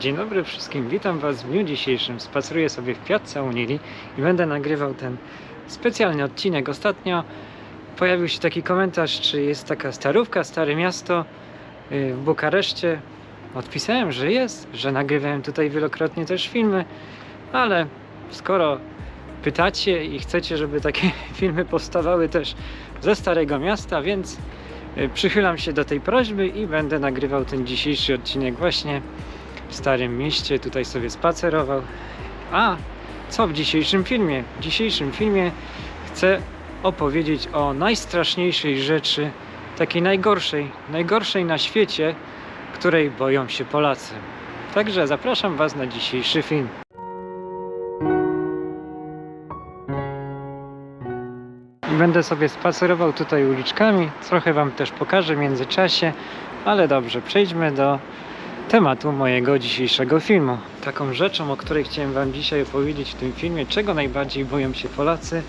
Dzień dobry wszystkim, witam Was w dniu dzisiejszym. Spaceruję sobie w Piazza Unili i będę nagrywał ten specjalny odcinek. Ostatnio pojawił się taki komentarz, czy jest taka starówka, stare miasto yy, w Bukareszcie. Odpisałem, że jest, że nagrywałem tutaj wielokrotnie też filmy, ale skoro pytacie i chcecie, żeby takie filmy powstawały też ze Starego Miasta, więc yy, przychylam się do tej prośby i będę nagrywał ten dzisiejszy odcinek właśnie w Starym Mieście, tutaj sobie spacerował. A co w dzisiejszym filmie? W dzisiejszym filmie chcę opowiedzieć o najstraszniejszej rzeczy, takiej najgorszej, najgorszej na świecie, której boją się Polacy. Także zapraszam Was na dzisiejszy film. Będę sobie spacerował tutaj uliczkami, trochę Wam też pokażę w międzyczasie, ale dobrze, przejdźmy do tematu mojego dzisiejszego filmu. Taką rzeczą, o której chciałem Wam dzisiaj opowiedzieć w tym filmie, czego najbardziej boją się Polacy,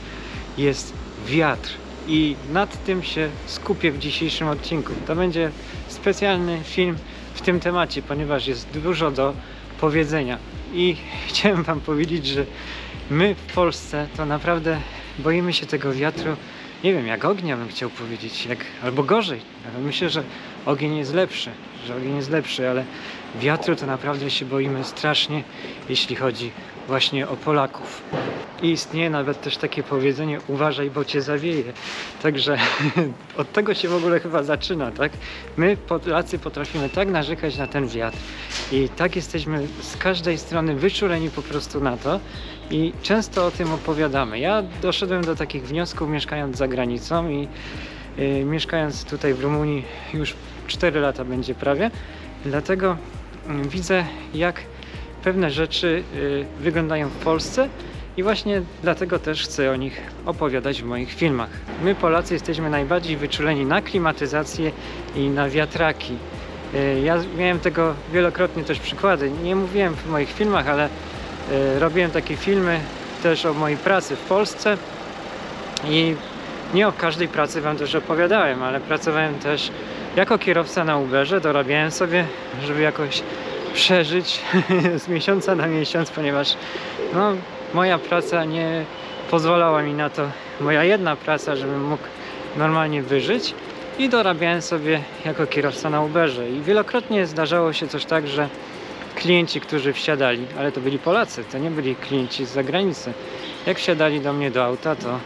jest wiatr. I nad tym się skupię w dzisiejszym odcinku. To będzie specjalny film w tym temacie, ponieważ jest dużo do powiedzenia. I chciałem Wam powiedzieć, że my w Polsce to naprawdę boimy się tego wiatru. Nie wiem, jak ognia bym chciał powiedzieć, jak, albo gorzej. Myślę, że ogień jest lepszy, że ogień jest lepszy, ale wiatru to naprawdę się boimy strasznie, jeśli chodzi właśnie o Polaków. I istnieje nawet też takie powiedzenie uważaj, bo cię zawieje. Także od tego się w ogóle chyba zaczyna, tak? My Polacy potrafimy tak narzekać na ten wiatr i tak jesteśmy z każdej strony wyczuleni po prostu na to i często o tym opowiadamy. Ja doszedłem do takich wniosków mieszkając za granicą i y, mieszkając tutaj w Rumunii już 4 lata będzie prawie. Dlatego widzę, jak pewne rzeczy y, wyglądają w Polsce i właśnie dlatego też chcę o nich opowiadać w moich filmach. My Polacy jesteśmy najbardziej wyczuleni na klimatyzację i na wiatraki. Y, Ja miałem tego wielokrotnie też przykłady. Nie mówiłem w moich filmach, ale y, robiłem takie filmy też o mojej pracy w Polsce i nie o każdej pracy Wam też opowiadałem, ale pracowałem też jako kierowca na Uberze, dorabiałem sobie, żeby jakoś przeżyć z miesiąca na miesiąc, ponieważ no, moja praca nie pozwalała mi na to, moja jedna praca, żebym mógł normalnie wyżyć i dorabiałem sobie jako kierowca na Uberze. I wielokrotnie zdarzało się coś tak, że klienci, którzy wsiadali, ale to byli Polacy, to nie byli klienci z zagranicy, jak wsiadali do mnie do auta, to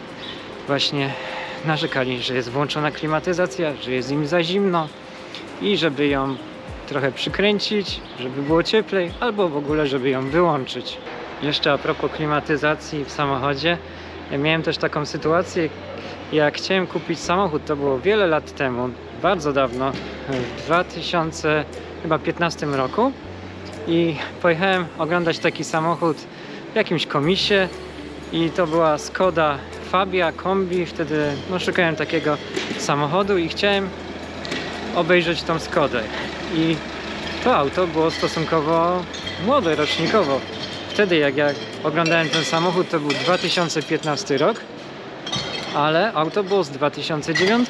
właśnie narzekali, że jest włączona klimatyzacja, że jest im za zimno i żeby ją trochę przykręcić, żeby było cieplej, albo w ogóle, żeby ją wyłączyć. Jeszcze a propos klimatyzacji w samochodzie, ja miałem też taką sytuację, jak chciałem kupić samochód, to było wiele lat temu, bardzo dawno, w 2015 roku. I pojechałem oglądać taki samochód w jakimś komisie i to była Skoda Fabia Kombi, wtedy no, szukałem takiego samochodu i chciałem obejrzeć tą Skodę i to auto było stosunkowo młode, rocznikowo. Wtedy jak ja oglądałem ten samochód to był 2015 rok, ale auto było z 2009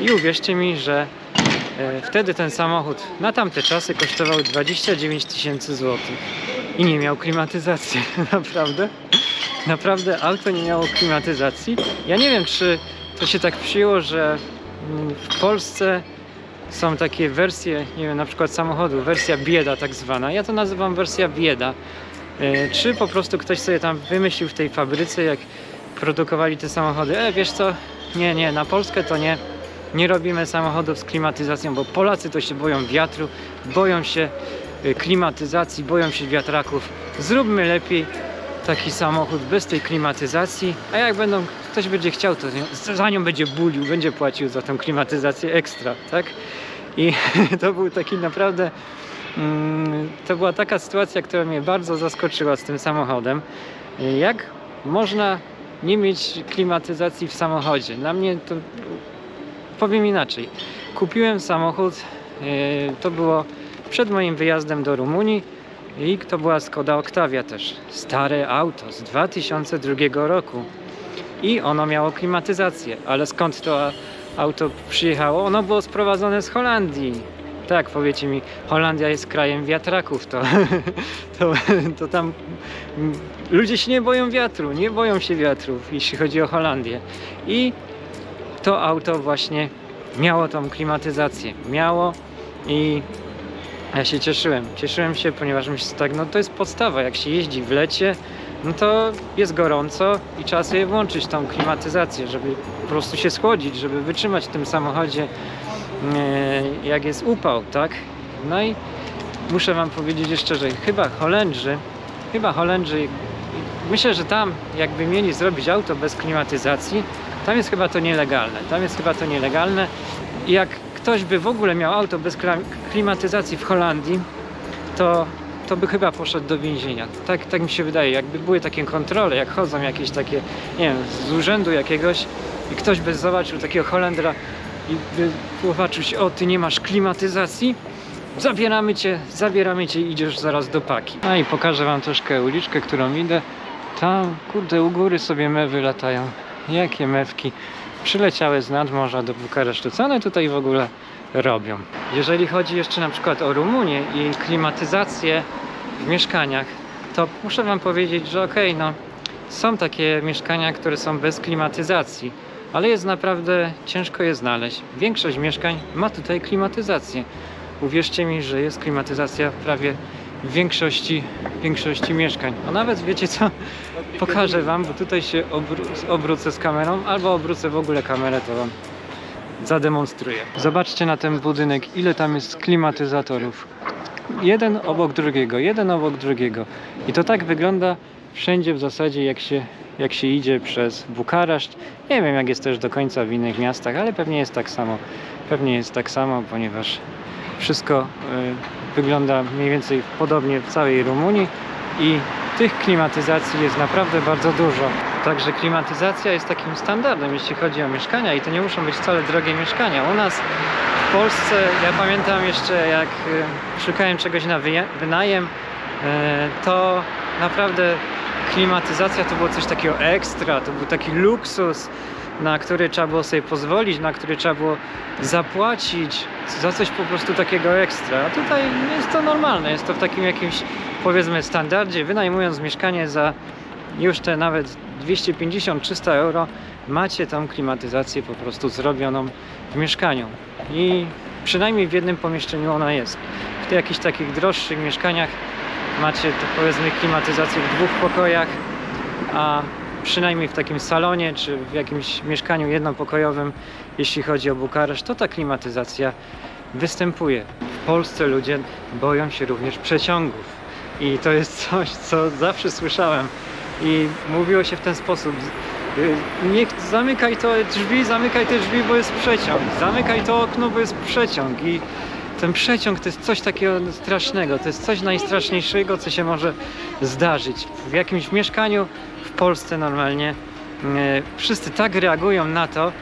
i uwierzcie mi, że e, wtedy ten samochód na tamte czasy kosztował 29 tysięcy złotych i nie miał klimatyzacji, naprawdę. Naprawdę auto nie miało klimatyzacji. Ja nie wiem, czy to się tak przyjęło, że mm, w Polsce są takie wersje, nie wiem, na przykład samochodu, wersja bieda tak zwana. Ja to nazywam wersja bieda. E, Czy po prostu ktoś sobie tam wymyślił w tej fabryce, jak produkowali te samochody, e wiesz co, nie, nie, na Polskę to nie, nie robimy samochodów z klimatyzacją, bo Polacy to się boją wiatru, boją się e, klimatyzacji, boją się wiatraków. Zróbmy lepiej taki samochód bez tej klimatyzacji, a jak będą, ktoś będzie chciał, to za nią będzie bulił, będzie płacił za tą klimatyzację ekstra, tak? I to był taki naprawdę, mm, to była taka sytuacja, która mnie bardzo zaskoczyła z tym samochodem. Jak można nie mieć klimatyzacji w samochodzie? Dla mnie to, powiem inaczej, kupiłem samochód, e, to było przed moim wyjazdem do Rumunii, i to była Skoda Octavia też. Stare auto z 2002 roku. I ono miało klimatyzację. Ale skąd to auto przyjechało? Ono było sprowadzone z Holandii. Tak, powiecie mi, Holandia jest krajem wiatraków, to, to, to tam ludzie się nie boją wiatru, nie boją się wiatrów, jeśli chodzi o Holandię. I to auto właśnie miało tą klimatyzację. Miało i ja się cieszyłem. Cieszyłem się, ponieważ myślę tak, no to jest podstawa. Jak się jeździ w lecie, no to jest gorąco i trzeba sobie włączyć tą klimatyzację, żeby po prostu się schłodzić, żeby wytrzymać w tym samochodzie, e, jak jest upał, tak? No i muszę wam powiedzieć jeszcze, że chyba Holendrzy, chyba Holendrzy, myślę, że tam jakby mieli zrobić auto bez klimatyzacji, tam jest chyba to nielegalne. Tam jest chyba to nielegalne. I jak ktoś by w ogóle miał auto bez klimatyzacji w Holandii, to, to by chyba poszedł do więzienia. Tak, tak mi się wydaje. Jakby były takie kontrole, jak chodzą jakieś takie, nie wiem, z urzędu jakiegoś i ktoś by zobaczył takiego Holendra i by popatrzył się, o ty nie masz klimatyzacji, zabieramy cię, zabieramy cię i idziesz zaraz do paki. No i pokażę wam troszkę uliczkę, którą idę. Tam, kurde, u góry sobie mewy latają. Jakie mewki przyleciały z nadmorza do Bukaresztu. Co one tutaj w ogóle robią? Jeżeli chodzi jeszcze na przykład o Rumunię i klimatyzację w mieszkaniach, to muszę wam powiedzieć, że okej, no są takie mieszkania, które są bez klimatyzacji, ale jest naprawdę ciężko je znaleźć. Większość mieszkań ma tutaj klimatyzację. Uwierzcie mi, że jest klimatyzacja prawie w większości, większości mieszkań. A nawet wiecie co? Pokażę wam, bo tutaj się obró- obrócę z kamerą, albo obrócę w ogóle kamerę, to wam zademonstruję. Zobaczcie na ten budynek, ile tam jest klimatyzatorów. Jeden obok drugiego, jeden obok drugiego. I to tak wygląda wszędzie w zasadzie, jak się, jak się idzie przez Bukareszt. Nie wiem, jak jest też do końca w innych miastach, ale pewnie jest tak samo. Pewnie jest tak samo, ponieważ wszystko y, wygląda mniej więcej podobnie w całej Rumunii i tych klimatyzacji jest naprawdę bardzo dużo. Także klimatyzacja jest takim standardem, jeśli chodzi o mieszkania i to nie muszą być wcale drogie mieszkania. U nas w Polsce, ja pamiętam jeszcze jak y, szukałem czegoś na wynajem, y, to naprawdę klimatyzacja to było coś takiego ekstra, to był taki luksus, na który trzeba było sobie pozwolić, na który trzeba było zapłacić za coś po prostu takiego ekstra. A tutaj jest to normalne, jest to w takim jakimś powiedzmy standardzie. Wynajmując mieszkanie za już te nawet 250-300 euro, macie tą klimatyzację po prostu zrobioną w mieszkaniu. I przynajmniej w jednym pomieszczeniu ona jest. W tych jakichś takich droższych mieszkaniach macie to powiedzmy klimatyzację w dwóch pokojach, a przynajmniej w takim salonie czy w jakimś mieszkaniu jednopokojowym, jeśli chodzi o Bukareszt, to ta klimatyzacja występuje. W Polsce ludzie boją się również przeciągów. I to jest coś, co zawsze słyszałem. I mówiło się w ten sposób. y, Nie zamykaj to drzwi, zamykaj te drzwi, bo jest przeciąg. Zamykaj to okno, bo jest przeciąg. I ten przeciąg to jest coś takiego strasznego. To jest coś najstraszniejszego, co się może zdarzyć. W jakimś mieszkaniu Polsce normalnie e, wszyscy tak reagują na to,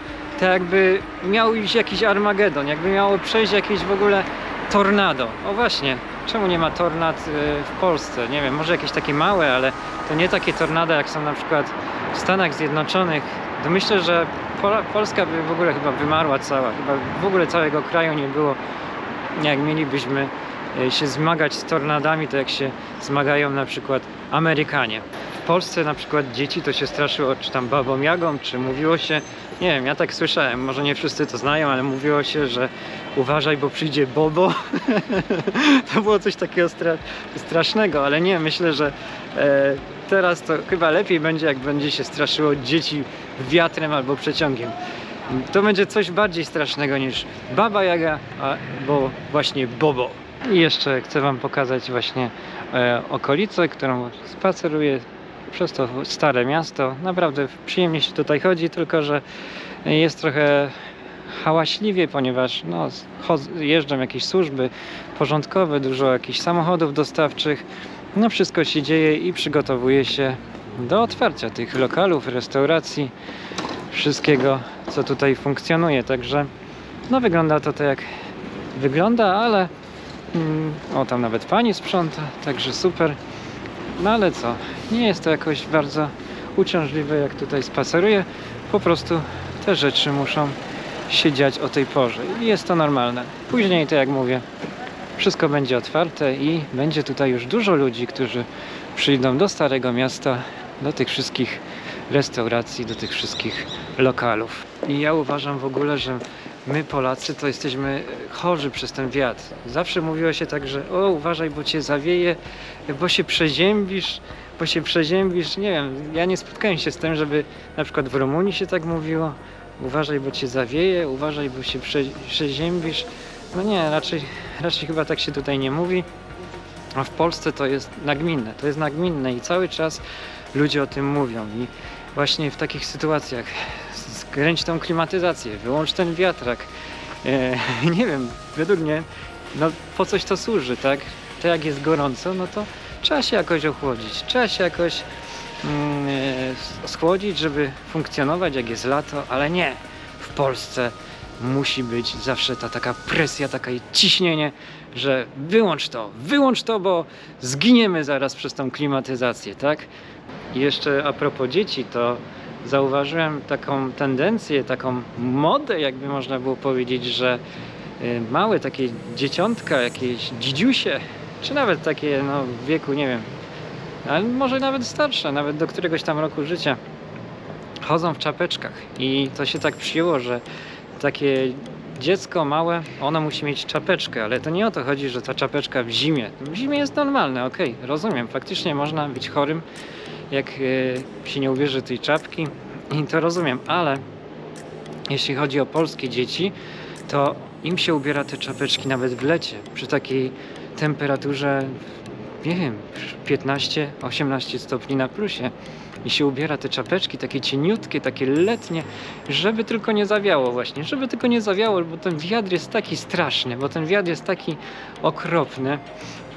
tak jakby miał iść jakiś Armagedon, jakby miało przejść jakieś w ogóle tornado. O właśnie, czemu nie ma tornad e, w Polsce? Nie wiem, może jakieś takie małe, ale to nie takie tornada, jak są na przykład w Stanach Zjednoczonych. To myślę, że Polska by w ogóle chyba wymarła cała, chyba w ogóle całego kraju nie było, jak mielibyśmy się zmagać z tornadami, to jak się zmagają na przykład Amerykanie. W Polsce na przykład dzieci to się straszyło czy tam babą jagą, czy mówiło się, nie wiem, ja tak słyszałem, może nie wszyscy to znają, ale mówiło się, że uważaj, bo przyjdzie Bobo. to było coś takiego stra strasznego, ale nie, myślę, że e, teraz to chyba lepiej będzie, jak będzie się straszyło dzieci wiatrem albo przeciągiem. To będzie coś bardziej strasznego niż Baba Jaga, albo właśnie Bobo. I jeszcze chcę Wam pokazać właśnie e, okolicę, którą spaceruję przez to stare miasto. Naprawdę przyjemnie się tutaj chodzi, tylko że jest trochę hałaśliwie, ponieważ no, jeżdżą jakieś służby porządkowe, dużo jakichś samochodów dostawczych. No wszystko się dzieje i przygotowuje się do otwarcia tych lokalów, restauracji, wszystkiego, co tutaj funkcjonuje. Także no wygląda to tak jak wygląda, ale o tam nawet pani sprząta, także super. No ale co, nie jest to jakoś bardzo uciążliwe jak tutaj spaceruję. Po prostu te rzeczy muszą się dziać o tej porze. I jest to normalne. Później, to jak mówię, wszystko będzie otwarte i będzie tutaj już dużo ludzi, którzy przyjdą do Starego Miasta, do tych wszystkich restauracji, do tych wszystkich lokalów. I ja uważam w ogóle, że my Polacy to jesteśmy chorzy przez ten wiatr. Zawsze mówiło się tak, że o uważaj, bo cię zawieje, bo się przeziębisz, bo się przeziębisz. Nie wiem, ja nie spotkałem się z tym, żeby na przykład w Rumunii się tak mówiło. Uważaj, bo cię zawieje, uważaj, bo się prze, przeziębisz. No nie, raczej, raczej chyba tak się tutaj nie mówi. A w Polsce to jest nagminne, to jest nagminne i cały czas ludzie o tym mówią. I właśnie w takich sytuacjach skręć tą klimatyzację, wyłącz ten wiatrak. E, nie wiem, według mnie, no po coś to służy, tak? To jak jest gorąco, no to trzeba się jakoś ochłodzić, trzeba się jakoś mm, e, schłodzić, żeby funkcjonować, jak jest lato, ale nie. W Polsce musi być zawsze ta taka presja, takie ciśnienie, że wyłącz to, wyłącz to, bo zginiemy zaraz przez tą klimatyzację, tak? I jeszcze a propos dzieci, to zauważyłem taką tendencję, taką modę, jakby można było powiedzieć, że y, małe takie dzieciątka, jakieś dzidziusie, czy nawet takie no, w wieku, nie wiem, ale może nawet starsze, nawet do któregoś tam roku życia, chodzą w czapeczkach. I to się tak przyjęło, że takie dziecko małe, ono musi mieć czapeczkę, ale to nie o to chodzi, że ta czapeczka w zimie. W zimie jest normalne, okej, rozumiem. Faktycznie można być chorym, jak e, się nie ubierze tej czapki i to rozumiem, ale jeśli chodzi o polskie dzieci, to im się ubiera te czapeczki nawet w lecie, przy takiej temperaturze, nie wiem, 15-18 stopni na plusie. I się ubiera te czapeczki takie cieniutkie, takie letnie, żeby tylko nie zawiało właśnie, żeby tylko nie zawiało, bo ten wiatr jest taki straszny, bo ten wiatr jest taki okropny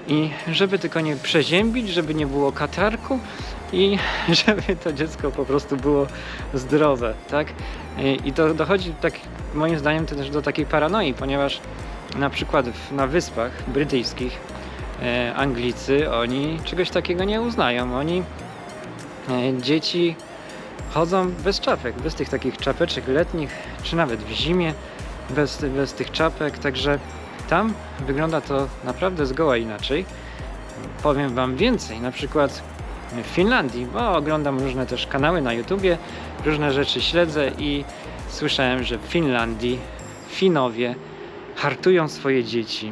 i żeby tylko nie przeziębić, żeby nie było katarku i żeby to dziecko po prostu było zdrowe, tak? I- to dochodzi tak moim zdaniem też do takiej paranoi, ponieważ na przykład na wyspach brytyjskich e, Anglicy, oni czegoś takiego nie uznają. Oni e, dzieci chodzą bez czapek, bez tych takich czapeczek letnich, czy nawet w zimie, bez, bez tych czapek, także tam wygląda to naprawdę zgoła inaczej. Powiem Wam więcej, na przykład w Finlandii, bo oglądam różne też kanały na YouTubie, różne rzeczy śledzę i słyszałem, że w Finlandii Finowie hartują swoje dzieci.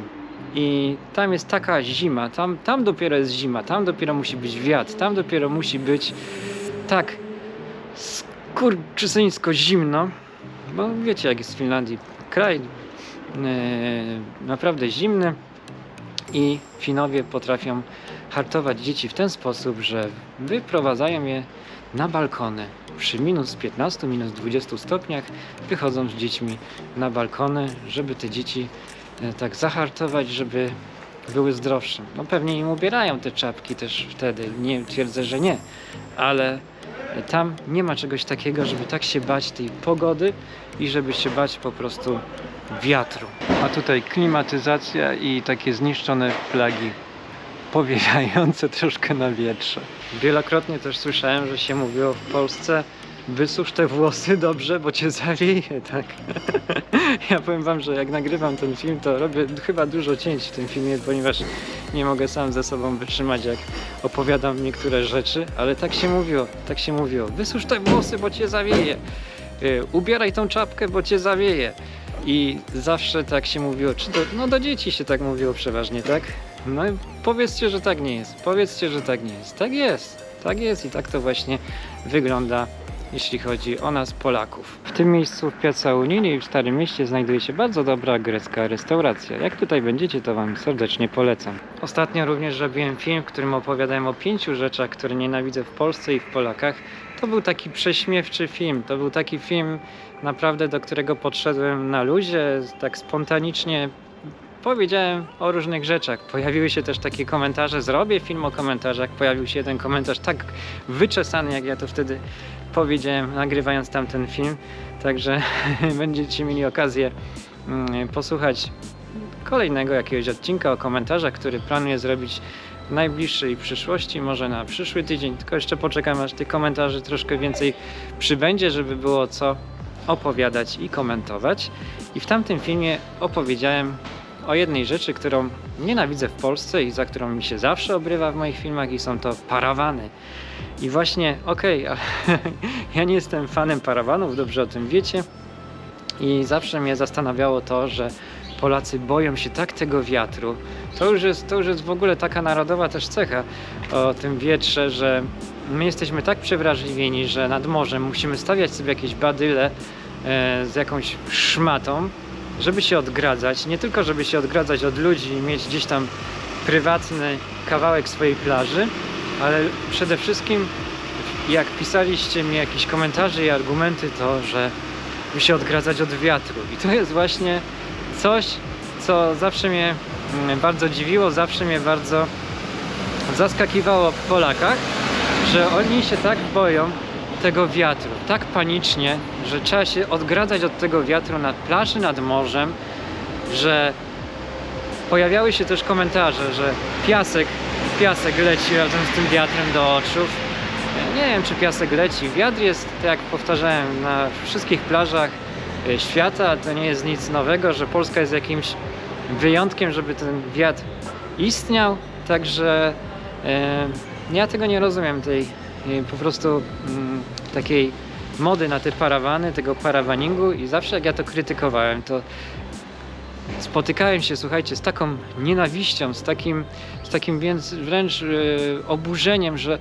I tam jest taka zima, tam, tam dopiero jest zima, tam dopiero musi być wiatr, tam dopiero musi być tak skurczysyńsko zimno, bo wiecie jak jest w Finlandii, kraj naprawdę zimny i Finowie potrafią hartować dzieci w ten sposób, że wyprowadzają je na balkony. Przy minus 15, minus 20 stopniach wychodzą z dziećmi na balkony, żeby te dzieci e, tak zahartować, żeby były zdrowsze. No pewnie im ubierają te czapki też wtedy, nie twierdzę, że nie, ale tam nie ma czegoś takiego, żeby tak się bać tej pogody i żeby się bać po prostu wiatru. A tutaj klimatyzacja i takie zniszczone flagi powiewające troszkę na wietrze. Wielokrotnie też słyszałem, że się mówiło w Polsce wysusz te włosy dobrze, bo cię zawieje, tak? ja powiem wam, że jak nagrywam ten film, to robię chyba dużo cięć w tym filmie, ponieważ nie mogę sam ze sobą wytrzymać, jak opowiadam niektóre rzeczy, ale tak się mówiło, tak się mówiło. Wysusz te włosy, bo cię zawieje. Y, Ubieraj tą czapkę, bo cię zawieje. I zawsze tak się mówiło, czy to, no do dzieci się tak mówiło przeważnie, tak? No powiedzcie, że tak nie jest. Powiedzcie, że tak nie jest. Tak jest. Tak jest i tak to właśnie wygląda, jeśli chodzi o nas Polaków. W tym miejscu w Piazza Unii w Starym Mieście znajduje się bardzo dobra grecka restauracja. Jak tutaj będziecie, to Wam serdecznie polecam. Ostatnio również robiłem film, w którym opowiadałem o pięciu rzeczach, które nienawidzę w Polsce i w Polakach. To był taki prześmiewczy film. To był taki film naprawdę, do którego podszedłem na luzie, tak spontanicznie powiedziałem o różnych rzeczach. Pojawiły się też takie komentarze, zrobię film o komentarzach. Pojawił się jeden komentarz tak wyczesany, jak ja to wtedy powiedziałem, nagrywając tamten film. Także będziecie mieli okazję mm, posłuchać kolejnego jakiegoś odcinka o komentarzach, który planuję zrobić w najbliższej przyszłości, może na przyszły tydzień. Tylko jeszcze poczekam, aż tych komentarzy troszkę więcej przybędzie, żeby było co opowiadać i komentować. I w tamtym filmie opowiedziałem o jednej rzeczy, którą nienawidzę w Polsce i za którą mi się zawsze obrywa w moich filmach i są to parawany. I właśnie, okej, ale ja nie jestem fanem parawanów, dobrze o tym wiecie. I zawsze mnie zastanawiało to, że Polacy boją się tak tego wiatru. To już jest, to już jest w ogóle taka narodowa też cecha o tym wietrze, że my jesteśmy tak przewrażliwieni, że nad morzem musimy stawiać sobie jakieś badyle e, z jakąś szmatą, żeby się odgradzać. Nie tylko, żeby się odgradzać od ludzi i mieć gdzieś tam prywatny kawałek swojej plaży, ale przede wszystkim jak pisaliście mi jakieś komentarze i argumenty, to że by się odgradzać od wiatru. I to jest właśnie coś, co zawsze mnie mm, bardzo dziwiło, zawsze mnie bardzo zaskakiwało w Polakach, że oni się tak boją tego wiatru, tak panicznie, że trzeba się odgradzać od tego wiatru nad plaży, nad morzem, że pojawiały się też komentarze, że piasek, piasek leci razem z tym wiatrem do oczów. Nie wiem, czy piasek leci. Wiatr jest, tak jak powtarzałem, na wszystkich plażach e, świata. To nie jest nic nowego, że Polska jest jakimś wyjątkiem, żeby ten wiatr istniał. Także e, ja tego nie rozumiem, tej po prostu mm, takiej mody na te parawany, tego parawaningu i zawsze jak ja to krytykowałem, to spotykałem się, słuchajcie, z taką nienawiścią, z takim, z takim więc wręcz e, oburzeniem, że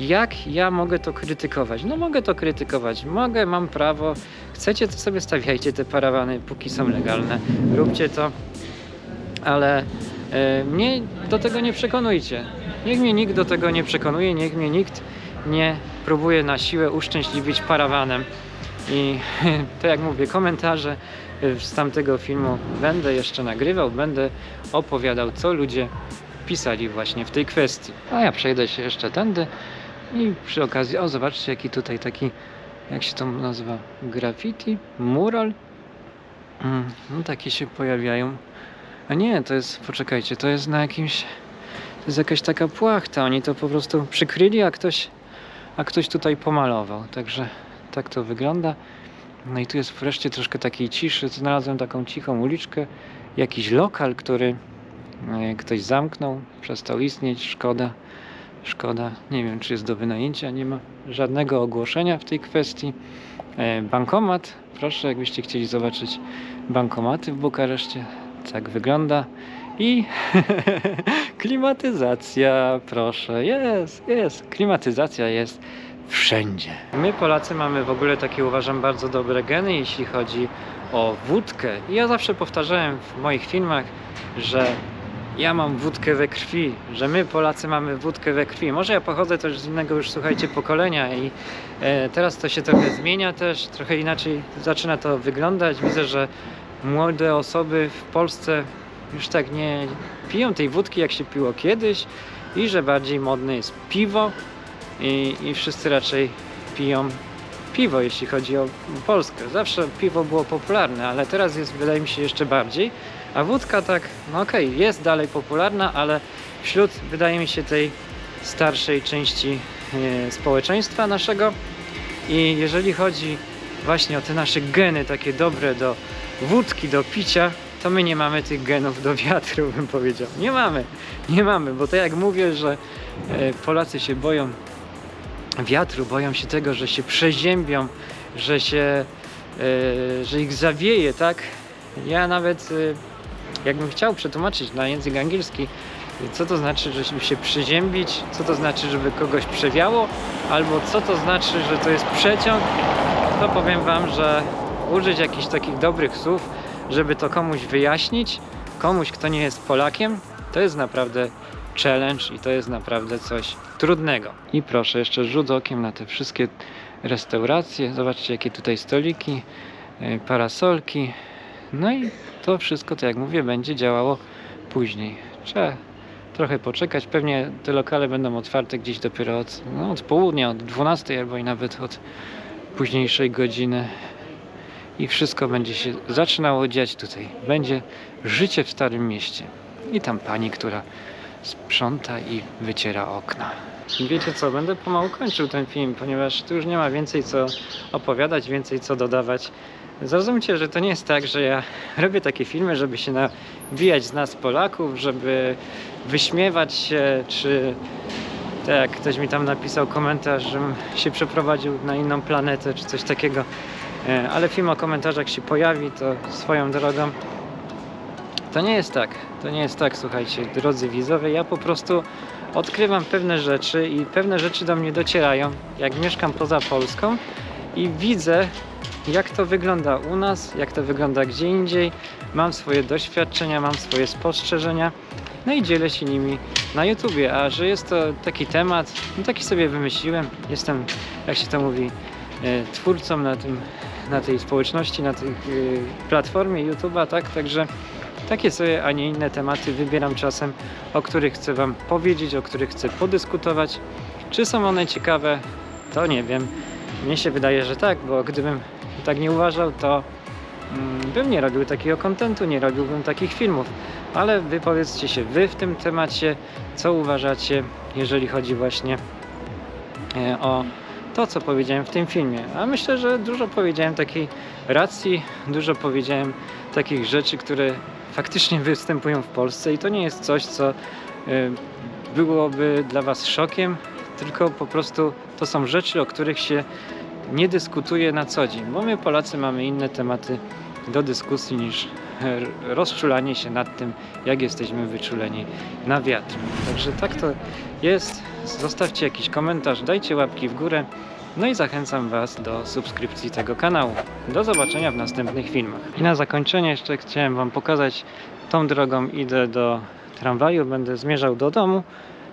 jak ja mogę to krytykować? No mogę to krytykować, mogę, mam prawo. Chcecie, to sobie stawiajcie te parawany, póki są legalne. Róbcie to, ale e, mnie do tego nie przekonujcie. Niech mnie nikt do tego nie przekonuje, niech mnie nikt nie próbuje na siłę uszczęśliwić parawanem. I tak jak mówię, komentarze y, z tamtego filmu będę jeszcze nagrywał, będę opowiadał, co ludzie pisali właśnie w tej kwestii. A ja przejdę się jeszcze tędy i przy okazji, o zobaczcie jaki tutaj taki, jak się to nazywa, graffiti, mural. Mm, no takie się pojawiają. A nie, to jest, poczekajcie, to jest na jakimś, to jest jakaś taka płachta, oni to po prostu przykryli, a ktoś, a ktoś tutaj pomalował, także tak to wygląda. No i tu jest wreszcie troszkę takiej ciszy. Znalazłem taką cichą uliczkę, jakiś lokal, który e, ktoś zamknął, przestał istnieć. Szkoda, szkoda. Nie wiem, czy jest do wynajęcia. Nie ma żadnego ogłoszenia w tej kwestii. E, Bankomat, proszę, jakbyście chcieli zobaczyć bankomaty w Bukareszcie. Tak wygląda. I klimatyzacja, proszę, jest, jest, klimatyzacja jest wszędzie. My Polacy mamy w ogóle takie uważam bardzo dobre geny, jeśli chodzi o wódkę. I ja zawsze powtarzałem w moich filmach, że ja mam wódkę we krwi, że my Polacy mamy wódkę we krwi. Może ja pochodzę też z innego już słuchajcie pokolenia i e, teraz to się trochę zmienia też, trochę inaczej zaczyna to wyglądać. Widzę, że młode osoby w Polsce już tak nie piją tej wódki jak się piło kiedyś i że bardziej modne jest piwo i, i wszyscy raczej piją piwo, jeśli chodzi o Polskę. Zawsze piwo było popularne, ale teraz jest, wydaje mi się, jeszcze bardziej. A wódka tak, no okej, jest dalej popularna, ale wśród, wydaje mi się, tej starszej części e, społeczeństwa naszego. I jeżeli chodzi właśnie o te nasze geny takie dobre do wódki, do picia, to my nie mamy tych genów do wiatru, bym powiedział. Nie mamy, nie mamy, bo tak jak mówię, że e, Polacy się boją wiatru, boją się tego, że się przeziębią, że się, e, że ich zawieje, tak? Ja nawet e, jakbym chciał przetłumaczyć na język angielski, co to znaczy, żeby się przeziębić, co to znaczy, żeby kogoś przewiało, albo co to znaczy, że to jest przeciąg, to powiem Wam, że użyć jakichś takich dobrych słów, żeby to komuś wyjaśnić, komuś, kto nie jest Polakiem, to jest naprawdę challenge i to jest naprawdę coś trudnego. I proszę, jeszcze rzut okiem na te wszystkie restauracje. Zobaczcie, jakie tutaj stoliki, e, parasolki. No i to wszystko, tak jak mówię, będzie działało później. Trzeba trochę poczekać. Pewnie te lokale będą otwarte gdzieś dopiero od, no, od południa, od 12 albo i nawet od późniejszej godziny. I wszystko będzie się zaczynało dziać tutaj. Będzie życie w Starym Mieście. I tam pani, która sprząta i wyciera okna. wiecie co, będę pomału kończył ten film, ponieważ tu już nie ma więcej co opowiadać, więcej co dodawać. Zrozumcie, że to nie jest tak, że ja robię takie filmy, żeby się nabijać z nas Polaków, żeby wyśmiewać się, czy tak ktoś mi tam napisał komentarz, żebym się przeprowadził na inną planetę, czy coś takiego. E, Ale film o komentarzach się pojawi, to swoją drogą. To nie jest tak. To nie jest tak, słuchajcie, drodzy widzowie. Ja po prostu odkrywam pewne rzeczy i pewne rzeczy do mnie docierają, jak mieszkam poza Polską i widzę, jak to wygląda u nas, jak to wygląda gdzie indziej. Mam swoje doświadczenia, mam swoje spostrzeżenia, no i dzielę się nimi na YouTubie. A że jest to taki temat, no taki sobie wymyśliłem. Jestem, jak się to mówi, e, twórcą na, tym, na tej społeczności, na tej e, platformie YouTube'a, tak? Także takie sobie, a nie inne tematy wybieram czasem, o których chcę Wam powiedzieć, o których chcę podyskutować. Czy są one ciekawe? To nie wiem. Mnie się wydaje, że tak, bo gdybym tak nie uważał, to mm, bym nie robił takiego kontentu, nie robiłbym takich filmów. Ale wypowiedzcie się Wy w tym temacie, co uważacie, jeżeli chodzi właśnie e, o to, co powiedziałem w tym filmie. A myślę, że dużo powiedziałem takiej racji, dużo powiedziałem takich rzeczy, które faktycznie występują w Polsce i to nie jest coś, co y, byłoby dla Was szokiem, tylko po prostu to są rzeczy, o których się nie dyskutuje na co dzień, bo my Polacy mamy inne tematy do dyskusji niż r- rozczulanie się nad tym, jak jesteśmy wyczuleni na wiatr. Także tak to jest. Zostawcie jakiś komentarz, dajcie łapki w górę. No i zachęcam Was do subskrypcji tego kanału. Do zobaczenia w następnych filmach. I na zakończenie jeszcze chciałem Wam pokazać tą drogą idę do tramwaju, będę zmierzał do domu.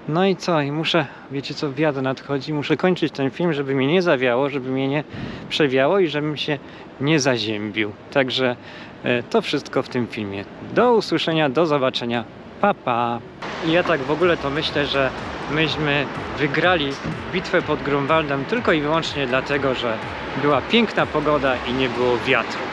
No i co? I muszę, wiecie co, wiatr nadchodzi, muszę kończyć ten film, żeby mnie nie zawiało, żeby mnie nie przewiało i żebym się nie zaziębił. Także e, to wszystko w tym filmie. Do usłyszenia, do zobaczenia. Pa, pa. I ja tak w ogóle to myślę, że myśmy wygrali bitwę pod Grunwaldem tylko i wyłącznie dlatego, że była piękna pogoda i nie było wiatru.